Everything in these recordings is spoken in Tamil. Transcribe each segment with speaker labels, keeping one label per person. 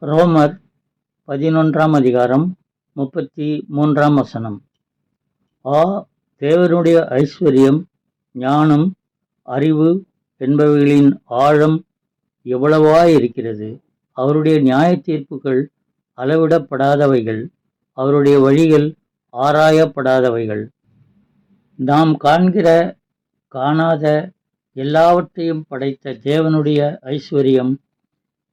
Speaker 1: ரோமர் பதினொன்றாம் அதிகாரம் முப்பத்தி மூன்றாம் வசனம். ஆ தேவனுடைய ஐஸ்வர்யம் ஞானம் அறிவு என்பவைகளின் ஆழம் எவ்வளவாயிருக்கிறது. அவருடைய நியாய தீர்ப்புகள் அளவிடப்படாதவைகள் அவருடைய வழிகள் ஆராயப்படாதவைகள். நாம் காண்கிற காணாத எல்லாவற்றையும் படைத்த தேவனுடைய ஐஸ்வர்யம்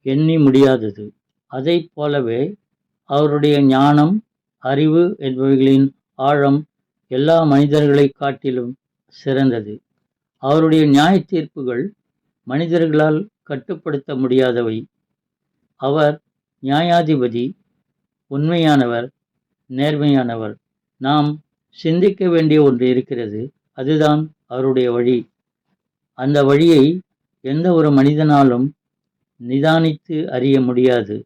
Speaker 1: எண்ணி முடியாதது. அதைப் போலவே அவருடைய ஞானம் அறிவு என்பவைகளின் ஆழம் எல்லா மனிதர்களைக் காட்டிலும் சிறந்தது. அவருடைய நியாய தீர்ப்புகள் மனிதர்களால் கட்டுப்படுத்த முடியாதவை. அவர் நியாயாதிபதி உண்மையானவர் நேர்மையானவர். நாம் சிந்திக்க வேண்டிய ஒன்று இருக்கிறது அதுதான் அவருடைய வழி. அந்த வழியை எந்த ஒரு மனிதனாலும் நிதானித்து அறிய முடியாது.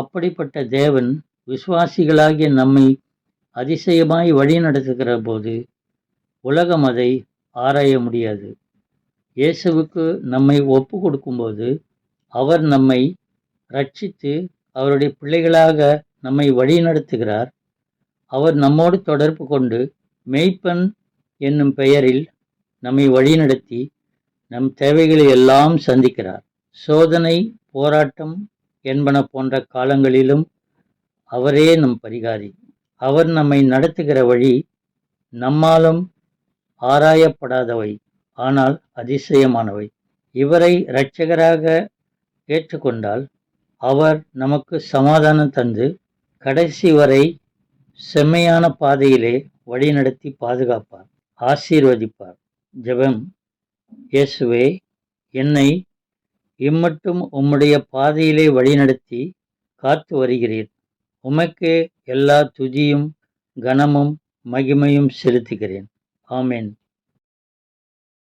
Speaker 1: அப்படிப்பட்ட தேவன் விசுவாசிகளாகிய நம்மை அதிசயமாய் வழிநடத்துகிற போது உலகம் அதை ஆராய முடியாது. இயேசுவுக்கு நம்மை ஒப்பு கொடுக்கும்போது அவர் நம்மை ரட்சித்து அவருடைய பிள்ளைகளாக நம்மை வழிநடத்துகிறார். அவர் நம்மோடு தொடர்பு கொண்டு மெய்ப்பன் என்னும் பெயரில் நம்மை வழிநடத்தி நம் தேவைகளை எல்லாம் சந்திக்கிறார். சோதனை போராட்டம் என்பன போன்ற காலங்களிலும் அவரே நம் பரிகாரி. அவர் நம்மை நடத்துகிற வழி நம்மாலும் ஆராயப்படாதவை ஆனால் அதிசயமானவை. இவரை இரட்சகராக ஏற்றுக்கொண்டால் அவர் நமக்கு சமாதானம் தந்து கடைசி வரை செம்மையான பாதையிலே வழிநடத்தி பாதுகாப்பார் ஆசீர்வதிப்பார். ஜெபம். இயேசுவே என்னை இம்மட்டும் உம்முடைய பாதையிலே வழிநடத்தி காத்து வருகிறீர். உமக்கு எல்லா துதியும் கனமும் மகிமையும் செலுத்துகிறேன். ஆமேன்.